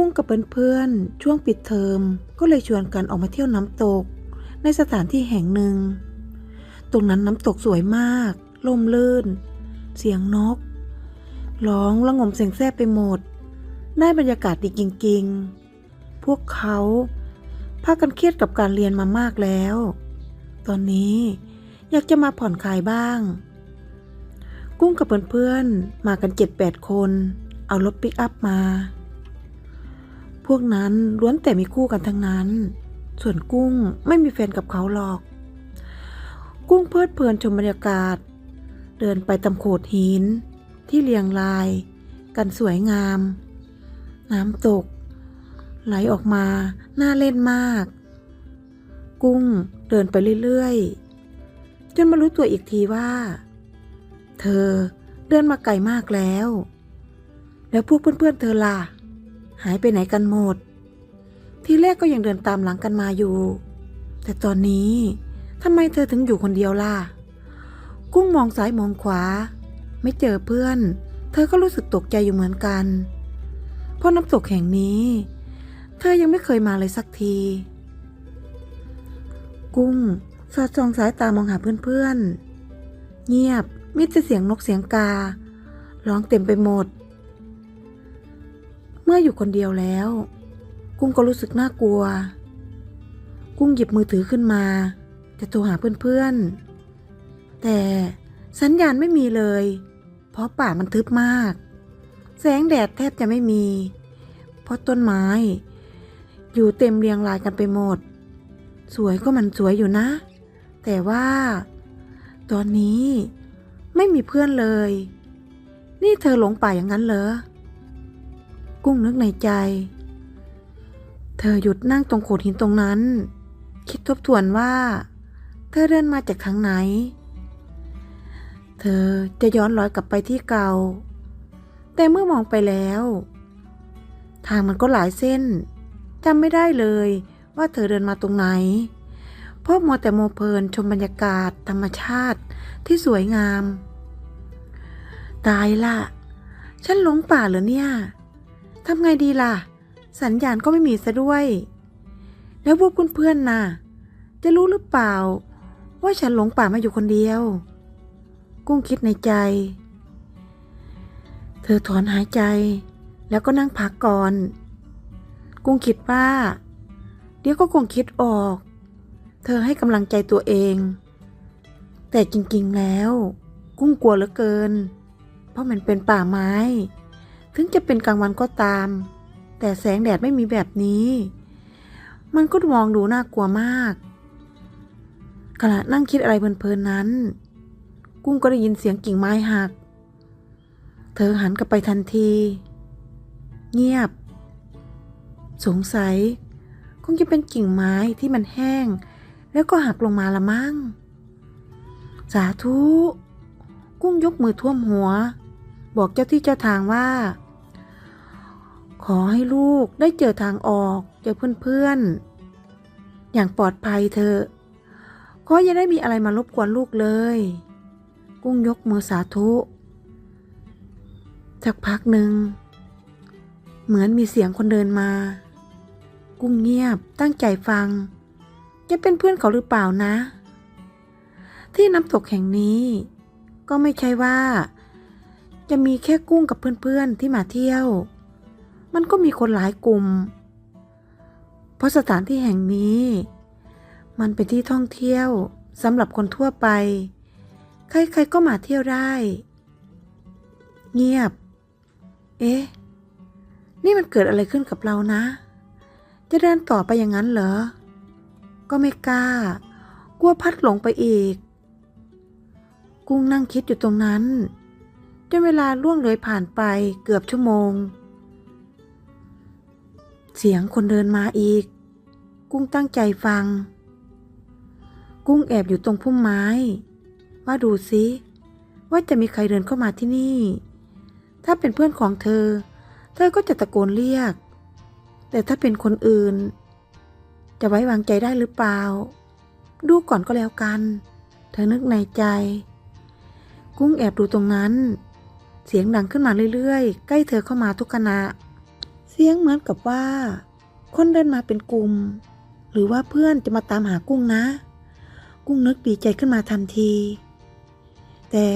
กุ้งกับเพื่อนๆ ช่วงปิดเทอมก็เลยชวนกันออกมาเที่ยวน้ำตก ในสถานที่แห่งหนึ่ง ตรงนั้นน้ำตกสวยมาก ลมลื่น เสียงนก ร้องระงมเสียงแซ่บไปหมด ได้บรรยากาศดีจริงๆ พวกเขาพากันเครียดกับการเรียนมามากแล้ว ตอนนี้อยากจะมาผ่อนคลายบ้าง กุ้งกับเพื่อนๆ มากันเจ็ดแปดคน เอารถปิกอัพมา พวกนั้นล้วนแต่มีคู่กันทั้งนั้น ส่วนกุ้งไม่มีแฟนกับเขาหรอก กุ้งเพลิดเพลินชมบรรยากาศ เดินไปตามโขดหิน ที่เรียงราย กันสวยงาม น้ำตก ไหลออกมาน่าเล่นมาก กุ้งเดินไปเรื่อยๆ จนมารู้ตัวอีกทีว่า เธอเดินมาไกลมากแล้ว แล้วพวกเพื่อนๆเธอล่ะ หายไปไหนกันหมด ทีแรกก็ยังเดินตามหลังกันมาอยู่ แต่ตอนนี้ทำไมเธอถึงอยู่คนเดียวล่ะ กุ้งมองซ้ายมองขวา ไม่เจอเพื่อน เธอก็รู้สึกตกใจอยู่เหมือนกัน เพราะน้ำตกแห่งนี้ เธอยังไม่เคยมาเลยสักที กุ้งสอดส่องสายตามองหาเพื่อนๆเงียบมิแต่เสียงนกเสียงกา ร้องเต็มไปหมด มื่ออยู่คนเดียวแล้ว กุ้งก็รู้สึกน่ากลัว กุ้งหยิบมือถือขึ้นมา จะโทรหาเพื่อนๆ แต่สัญญาณไม่มีเลย เพราะป่ามันทึบมาก แสงแดดแทบจะไม่มี เพราะต้นไม้ อยู่เต็มเรียงรายกันไปหมด สวยก็มันสวยอยู่นะ แต่ว่า ตอนนี้ไม่มีเพื่อนเลย นี่เธอหลงป่าอย่างนั้นเหรอ กุ้งนึกในใจ เธอหยุดนั่งตรงโขดหินตรงนั้น คิดทบทวนว่า เธอเดินมาจากทางไหน เธอจะย้อนรอยกลับไปที่เก่า แต่เมื่อมองไปแล้ว ทางมันก็หลายเส้นจำไม่ได้เลยว่าเธอเดินมาตรงไหน เพราะมัวแต่โมเพลินชมบรรยากาศธรรมชาติที่สวยงาม ตายละ ฉันหลงป่าเหรอเนี่ย ทำไงดีล่ะ สัญญาณก็ไม่มีซะด้วย แล้วพวกเพื่อนๆน่ะ จะรู้หรือเปล่า ว่าฉันหลงป่ามาอยู่คนเดียว กุ้งคิดในใจ เธอถอนหายใจ แล้วก็นั่งพักก่อน กุ้งคิดว่า เดี๋ยวก็คงคิดออก เธอให้กำลังใจตัวเอง แต่จริงๆแล้ว กุ้งกลัวเหลือเกิน เพราะมันเป็นป่าไม้ ถึงจะเป็นกลางวันก็ตาม แต่แสงแดดไม่มีแบบนี้ มันก็มองดูน่ากลัวมากขณะนั่งคิดอะไรเพลินๆนั้น กุ้งก็ได้ยินเสียงกิ่งไม้หัก เธอหันกลับไปทันที เงียบ สงสัย คงจะเป็นกิ่งไม้ที่มันแห้ง แล้วก็หักลงมาละมั้ง สาธุ กุ้งยกมือท่วมหัว บอกเจ้าที่เจ้าทางว่า ขอให้ลูกได้เจอทางออก เจอเพื่อนๆ อย่างปลอดภัยเถอะขออย่าได้มีอะไรมารบกวนลูกเลย กุ้งยกมือสาธุสักพักหนึ่ง เหมือนมีเสียงคนเดินมา กุ้งเงียบตั้งใจฟัง จะเป็นเพื่อนเขาหรือเปล่านะ ที่น้ำตกแห่งนี้ ก็ไม่ใช่ว่า จะมีแค่กุ้งกับเพื่อนๆที่มาเที่ยว มันก็มีคนหลายกลุ่ม เพราะสถานที่แห่งนี้ มันเป็นที่ท่องเที่ยวสำหรับคนทั่วไป ใครๆก็มาเที่ยวได้ เงียบ เอ๊ะ นี่มันเกิดอะไรขึ้นกับเรานะ จะเดินต่อไปอย่างนั้นเหรอ ก็ไม่กล้า กลัวพัดหลงไปอีก กุ้งนั่งคิดอยู่ตรงนั้นจนเวลาล่วงเลยผ่านไปเกือบชั่วโมง เสียงคนเดินมาอีก กุ้งตั้งใจฟัง กุ้งแอบอยู่ตรงพุ่มไม้ ว่าดูซิว่าจะมีใครเดินเข้ามาที่นี่ ถ้าเป็นเพื่อนของเธอ เธอก็จะตะโกนเรียก แต่ถ้าเป็นคนอื่น จะไว้วางใจได้หรือเปล่า ดูก่อนก็แล้วกัน เธอนึกในใจ กุ้งแอบดูตรงนั้น เสียงดังขึ้นมาเรื่อยๆ ใกล้เธอเข้ามาทุกขณะ สียงเหมือนกับว่า คนเดินมาเป็นกลุ่ม หรือว่าเพื่อนจะมาตามหากุ้งนะ กุ้งนึกดีใจขึ้นมาทันที แต่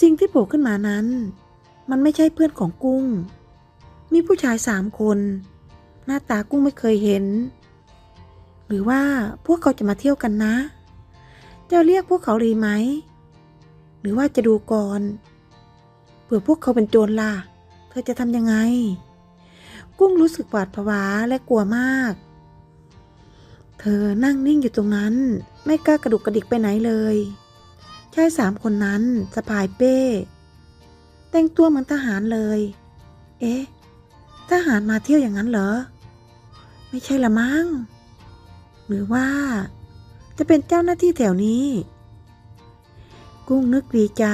สิ่งที่โผล่ขึ้นมานั้น มันไม่ใช่เพื่อนของกุ้ง มีผู้ชายสามคน หน้าตากุ้งไม่เคยเห็น หรือว่าพวกเขาจะมาเที่ยวกันนะ จะเรียกพวกเขาดีไหม หรือว่าจะดูก่อนเผื่อพวกเขาเป็นโจรล่ะ เธอจะทำยังไง กุ้งรู้สึกหวาดผวาและกลัวมาก เธอนั่งนิ่งอยู่ตรงนั้น ไม่กล้ากระดุกกระดิกไปไหนเลยชายสามคนนั้นสะพายเป้ แต่งตัวเหมือนทหารเลย เอ๊ะ ทหารมาเที่ยวอย่างนั้นเหรอ ไม่ใช่ละมั้ง หรือว่า จะเป็นเจ้าหน้าที่แถวนี้ กุ้งนึกดีใจ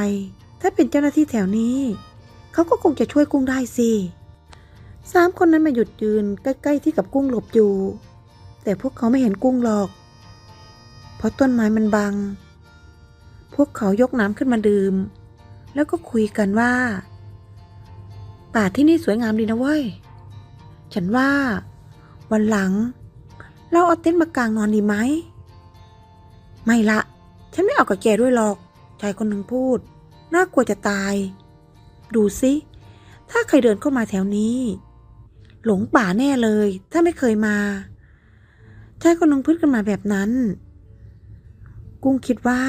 ถ้าเป็นเจ้าหน้าที่แถวนี้ เขาก็คงจะช่วยกุ้งได้สิ สามคนนั้นมาหยุดยืนใกล้ๆที่กับกุ้งหลบอยู่ แต่พวกเขาไม่เห็นกุ้งหรอก เพราะต้นไม้มันบัง พวกเขายกน้ำขึ้นมาดื่ม แล้วก็คุยกันว่า ป่าที่นี่สวยงามดีนะเว้ย ฉันว่า วันหลัง เราเอาเต็นท์มากางนอนดีไหม ไม่ละ ฉันไม่เอากับแกด้วยหรอก ชายคนหนึ่งพูด น่ากลัวจะตาย ดูสิถ้าใครเดินเข้ามาแถวนี้ หลงป่าแน่เลย ถ้าไม่เคยมาชายคนหนึ่งพูดกันมาแบบนั้น กุ้งคิดว่า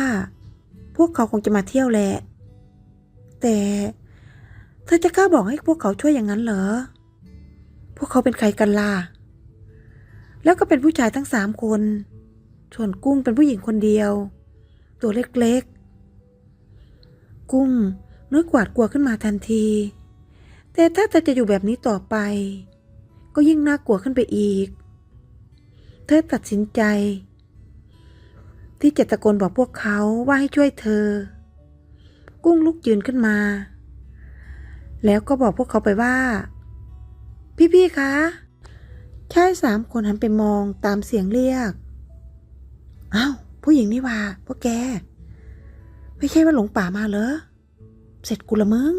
พวกเขาคงจะมาเที่ยวแหละ แต่เธอจะกล้าบอกให้พวกเขาช่วยอย่างนั้นเหรอ พวกเขาเป็นใครกันล่ะ แล้วก็เป็นผู้ชายทั้งสามคน ส่วนกุ้งเป็นผู้หญิงคนเดียว ตัวเล็กๆ กุ้งนึกหวาดกลัวขึ้นมาทันที แต่ถ้าเธอจะอยู่แบบนี้ต่อไป ก็ยิ่งน่ากลัวขึ้นไปอีก เธอตัดสินใจ ที่จะตะโกนบอกพวกเขาว่าให้ช่วยเธอ กุ้งลุกยืนขึ้นมา แล้วก็บอกพวกเขาไปว่า พี่ๆคะชายสามคนหันไปมองตามเสียงเรียกอ้าวผู้หญิงนี่ว่าพวกแก ไม่ใช่ว่าหลงป่ามาเหรอ เสร็จกูละมึง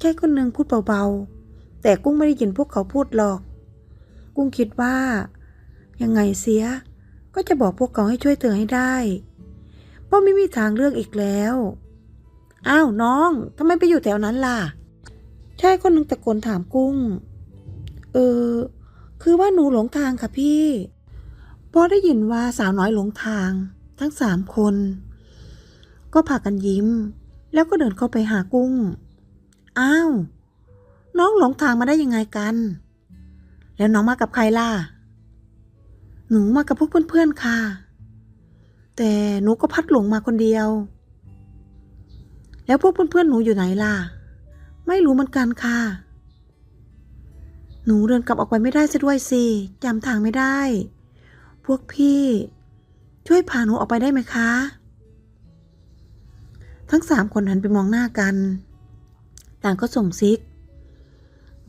ชายคนหนึ่งพูดเบาๆ แต่กุ้งไม่ได้ยินพวกเขาพูดหรอก กุ้งคิดว่า ยังไงเสีย ก็จะบอกพวกเขาให้ช่วยเธอให้ได้เพราะไม่มีทางเลือกอีกแล้ว อ้าวน้องทำไมไปอยู่แถวนั้นล่ะ ชายคนหนึ่งตะโกนถามกุ้ง เออ คือว่าหนูหลงทางค่ะพี่พอได้ยินว่าสาวน้อยหลงทาง ทั้งสามคน ก็พากันยิ้ม แล้วก็เดินเข้าไปหากุ้ง อ้าว น้องหลงทางมาได้ยังไงกัน แล้วน้องมากับใครล่ะ หนูมากับพวกเพื่อนๆค่ะ แต่หนูก็พัดหลงมาคนเดียว แล้วพวกเพื่อนๆหนูอยู่ไหนล่ะ ไม่รู้เหมือนกันค่ะ หนูเดินกลับออกไปไม่ได้ซะด้วยสิจำทางไม่ได้ พวกพี่ ช่วยพาหนูออกไปได้ไหมคะ ทั้งสามคนหันไปมองหน้ากัน ต่างก็ส่งซิก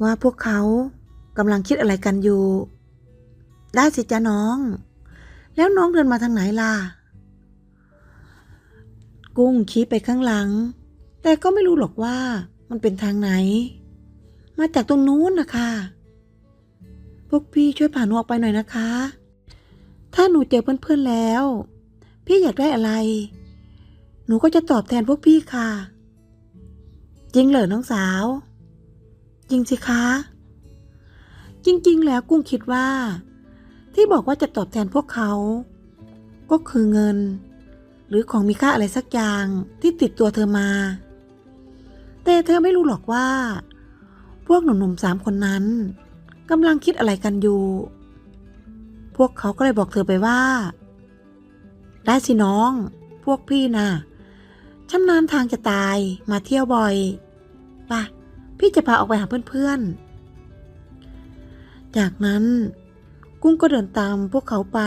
ว่าพวกเขา กำลังคิดอะไรกันอยู่ ได้สิจ้าน้อง แล้วน้องเดินมาทางไหนล่ะ กุ้งชี้ไปข้างหลัง แต่ก็ไม่รู้หรอกว่ามันเป็นทางไหน มาจากตรงนู้นนะคะพวกพี่ช่วยผ่านหนูออกไปหน่อยนะคะ ถ้าหนูเจอเพื่อนๆแล้ว พี่อยากได้อะไร หนูก็จะตอบแทนพวกพี่ค่ะ จริงเหรอน้องสาว จริงสิคะ จริงๆ แล้วกุ้งคิดว่า ที่บอกว่าจะตอบแทนพวกเขา ก็คือเงิน หรือของมีค่าอะไรสักอย่างที่ติดตัวเธอมา แต่เธอไม่รู้หรอกว่า พวกหนุ่มๆสามคนนั้นกำลังคิดอะไรกันอยู่ พวกเขาก็เลยบอกเธอไปว่า ได้สิน้อง พวกพี่นะ่ะชำนาญทางจะตายมาเที่ยวบ่อยป่ะ พี่จะพาออกไปหาเพื่อนๆ จากนั้นกุ้งก็เดินตามพวกเขาไป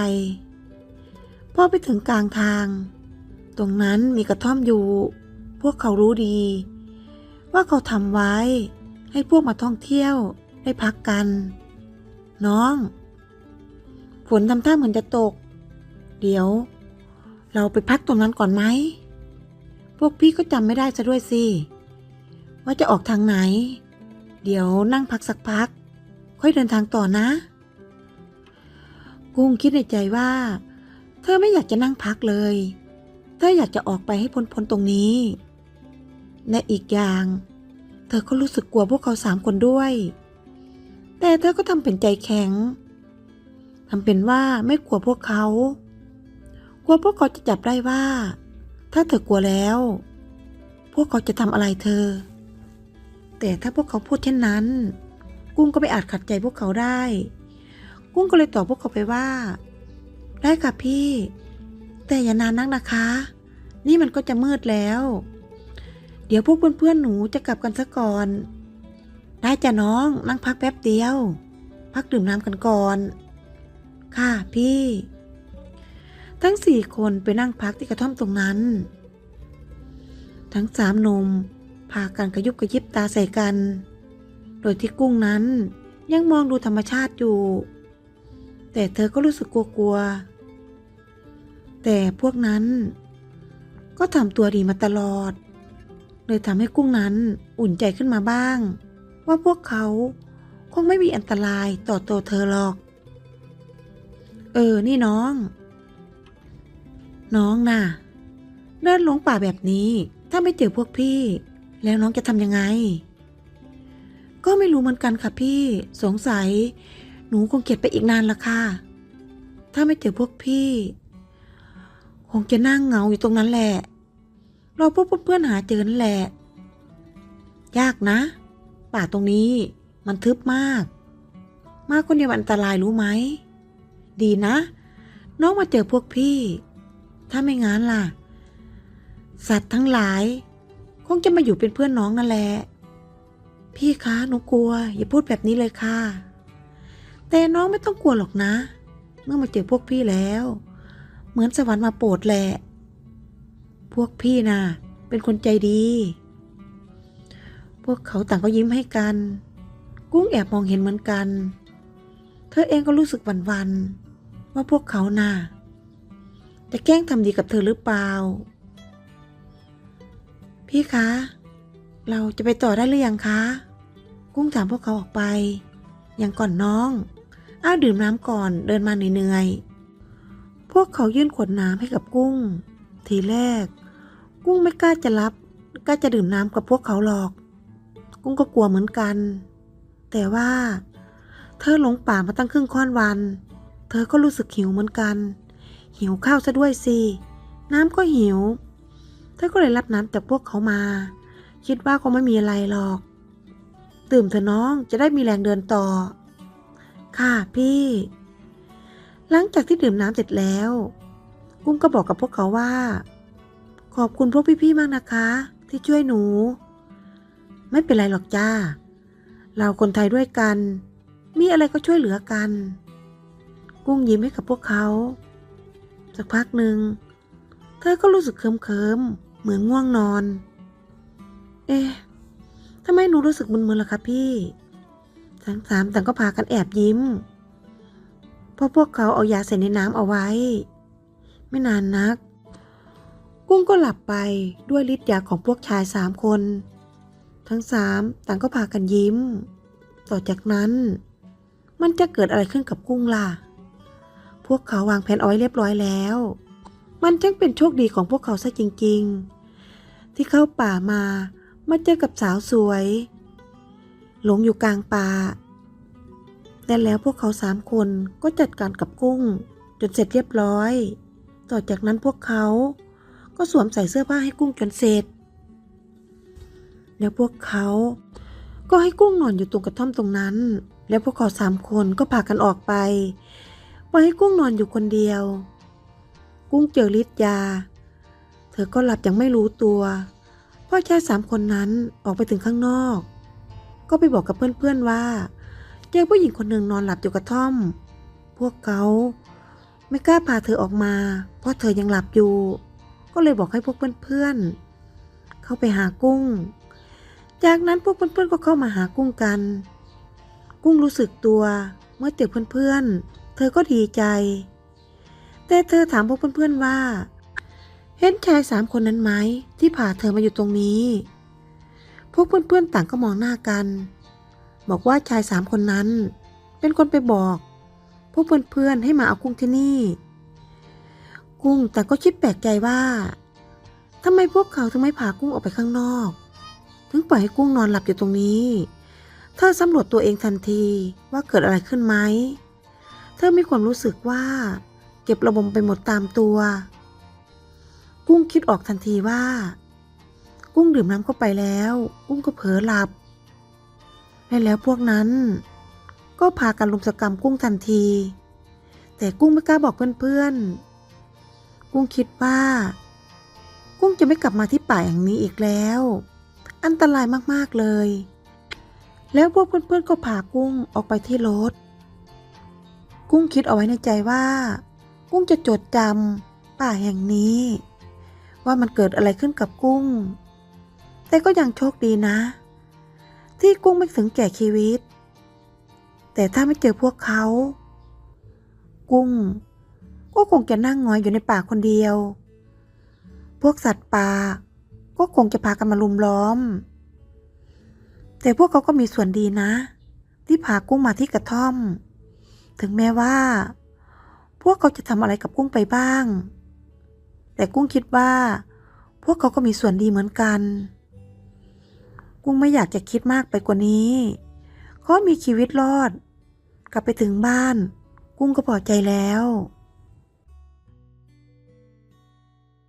พอไปถึงกลางทาง ตรงนั้นมีกระท่อมอยู่ พวกเขารู้ดี ว่าเขาทำไว้ให้พวกมาท่องเที่ยวได้พักกัน น้อง ฝนทำท่าเหมือนจะตก เดี๋ยว เราไปพักตรงนั้นก่อนไหม พวกพี่ก็จำไม่ได้ซะด้วยสิ ว่าจะออกทางไหน เดี๋ยวนั่งพักสักพัก ค่อยเดินทางต่อนะ กุ้งคิดในใจว่า เธอไม่อยากจะนั่งพักเลย เธออยากจะออกไปให้พ้นๆตรงนี้ และอีกอย่าง เธอก็รู้สึกกลัวพวกเขาสามคนด้วย แต่เธอก็ทำเป็นใจแข็งทำเป็นว่าไม่กลัวพวกเขา กลัวพวกเขาจะจับได้ว่า ถ้าเธอกลัวแล้ว พวกเขาจะทำอะไรเธอ แต่ถ้าพวกเขาพูดเช่นนั้น กุ้งก็ไม่อาจขัดใจพวกเขาได้ กุ้งก็เลยตอบพวกเขาไปว่า ได้ค่ะพี่ แต่อย่านานนักนะคะ นี่มันก็จะมืดแล้ว เดี๋ยวพวกเพื่อนๆหนูจะกลับกันซะก่อน ได้จ้ะน้องนั่งพักแป๊บเดียว พักดื่มน้ำกันก่อน ค่ะพี่ ทั้งสี่คนไปนั่งพักที่กระท่อมตรงนั้น ทั้งสามนมพากันกระยุบกระยิบตาใส่กัน โดยที่กุ้งนั้นยังมองดูธรรมชาติอยู่ แต่เธอก็รู้สึกกลัวๆ แต่พวกนั้น ก็ทำตัวดีมาตลอด เลยทำให้กุ้งนั้นอุ่นใจขึ้นมาบ้าง ว่าพวกเขาคงไม่มีอันตรายต่อตัวเธอหรอก เออ นี่น้อง น้องน่ะ เดินหลงป่าแบบนี้ ถ้าไม่เจอพวกพี่ แล้วน้องจะทำยังไง ก็ไม่รู้เหมือนกันค่ะพี่ สงสัย หนูคงเก็บไปอีกนานละค่ะ ถ้าไม่เจอพวกพี่ คงจะนั่งเหงาอยู่ตรงนั้นแหละรอพวกเพื่อนๆหาเจอนั่นแหละ ยากนะ ป่าตรงนี้มันทึบมาก มากคนเดียวมันอันตรายรู้ไหม ดีนะ น้องมาเจอพวกพี่ ถ้าไม่งั้นล่ะ สัตว์ทั้งหลาย คงจะมาอยู่เป็นเพื่อนน้องนั่นแหละ พี่คะหนูกลัว อย่าพูดแบบนี้เลยค่ะ แต่น้องไม่ต้องกลัวหรอกนะ เมื่อมาเจอพวกพี่แล้ว เหมือนสวรรค์มาโปรดแหละ พวกพี่น่ะ เป็นคนใจดี พวกเขาต่างก็ยิ้มให้กัน กุ้งแอบมองเห็นเหมือนกัน เธอเองก็รู้สึกหวั่นๆว่าพวกเขาน่ะจะแกล้งทำดีกับเธอหรือเปล่า พี่คะ เราจะไปต่อได้หรือยังคะ กุ้งถามพวกเขาออกไป ยังก่อนน้อง อ้าวดื่มน้ำก่อนเดินมาเหนื่อยๆ พวกเขายื่นขวดน้ำให้กับกุ้ง ทีแรก กุ้งไม่กล้าจะรับกล้าจะดื่มน้ำกับพวกเขาหรอก กุ้งก็กลัวเหมือนกัน แต่ว่า เธอหลงป่ามาตั้งครึ่งค่อนวัน เธอก็รู้สึกหิวเหมือนกัน หิวข้าวซะด้วยสิ น้ำก็หิว เธอก็เลยรับน้ำจากพวกเขามา คิดว่าคงไม่มีอะไรหรอก ตื่มเถอะน้องจะได้มีแรงเดินต่อ ค่ะพี่ หลังจากที่ดื่มน้ำเสร็จแล้ว กุ้งก็บอกกับพวกเขาว่า ขอบคุณพวกพี่ๆมากนะคะ ที่ช่วยหนู ไม่เป็นไรหรอกจ้า เราคนไทยด้วยกัน มีอะไรก็ช่วยเหลือกัน กุ้งยิ้มให้กับพวกเขาสักพักหนึ่ง เธอก็รู้สึกเคิมๆเหมือนง่วงนอน เอ๊ะทำไมหนูรู้สึกมึนๆล่ะคะพี่ ทั้งสามต่างก็พากันแอบยิ้ม เพราะพวกเขาเอายาใส่ในน้ำเอาไว้ ไม่นานนัก กุ้งก็หลับไปด้วยฤทธิ์ยาของพวกชายสามคน ทั้งสามต่างก็พากันยิ้ม ต่อจากนั้น มันจะเกิดอะไรขึ้นกับกุ้งล่ะ พวกเขาวางแผนเอาไว้เรียบร้อยแล้ว มันช่างเป็นโชคดีของพวกเขาซะจริง ๆ ที่เข้าป่ามา มาเจอกับสาวสวย หลงอยู่กลางป่าแต่แล้วพวกเขาสามคนก็จัดการกับกุ้ง จนเสร็จเรียบร้อย ต่อจากนั้นพวกเขาก็สวมใส่เสื้อผ้าให้กุ้งจนเสร็จ แล้วพวกเขาก็ให้กุ้งนอนอยู่ตรงกระท่อมตรงนั้น แล้วพวกเขาสามคนก็พากันออกไปปล่อยให้กุ้งนอนอยู่คนเดียว กุ้งเจอฤทธิ์ยา เธอก็หลับย่างไม่รู้ตัว พราะชายสามคนนั้นออกไปถึงข้างนอก ก็ไปบอกกับเพื่อนๆว่าเจอผู้หญิงคนหนึ่งนอนหลับอยู่กระท่อม พวกเขาไม่กล้าพาเธอออกมา เพราะเธอยังหลับอยู่ ก็เลยบอกให้พวกเพื่อนๆ เข้าไปหากุ้ง จากนั้นพวกเพื่อนๆก็เข้ามาหากุ้งกัน กุ้งรู้สึกตัวเมื่อเจอเพื่อนๆ เธอก็ดีใจ แต่เธอถามพวกเพื่อนๆว่า เห็นชายสามคนนั้นไหมที่พาเธอมาอยู่ตรงนี้ พวกเพื่อนๆต่างก็มองหน้ากัน บอกว่าชายสามคนนั้น เป็นคนไปบอก พวกเพื่อนๆให้มาเอากุ้งที่นี่ กุ้งแต่ก็คิดแปลกใจว่าทำไมพวกเขาถึงไม่พากุ้งออกไปข้างนอก ถึงปล่อยให้กุ้งนอนหลับอยู่ตรงนี้เธอสำรวจตัวเองทันทีว่าเกิดอะไรขึ้นไหม เธอมีความรู้สึกว่า เก็บระบมไปหมดตามตัว กุ้งคิดออกทันทีว่า กุ้งดื่มน้ำเข้าไปแล้ว กุ้งก็เผลอหลับ และแล้วพวกนั้น ก็พากันลุมสกรรมกุ้งทันที แต่กุ้งไม่กล้าบอกเพื่อนๆ กุ้งคิดว่า กุ้งจะไม่กลับมาที่ป่าอย่งนี้อีกแล้ว อันตรายมากๆเลย แล้วพวกเพื่อนๆก็พากุ้งออกไปที่รถ กุ้งคิดเอาไว้ในใจว่า กุ้งจะจดจำป่าแห่งนี้ ว่ามันเกิดอะไรขึ้นกับกุ้ง แต่ก็ยังโชคดีนะ ที่กุ้งไม่ถึงแก่ชีวิต แต่ถ้าไม่เจอพวกเขา กุ้ง ก็คงจะนั่งงอยอยู่ในป่าคนเดียว พวกสัตว์ป่าก็คงจะพากันมาลุมล้อม แต่พวกเขาก็มีส่วนดีนะ ที่พากุ้งมาที่กระท่อม ถึงแม้ว่า พวกเขาจะทำอะไรกับกุ้งไปบ้าง แต่กุ้งคิดว่า พวกเขาก็มีส่วนดีเหมือนกัน กุ้งไม่อยากจะคิดมากไปกว่านี้ เขามีชีวิตรอด กลับไปถึงบ้าน กุ้งก็พอใจแล้ว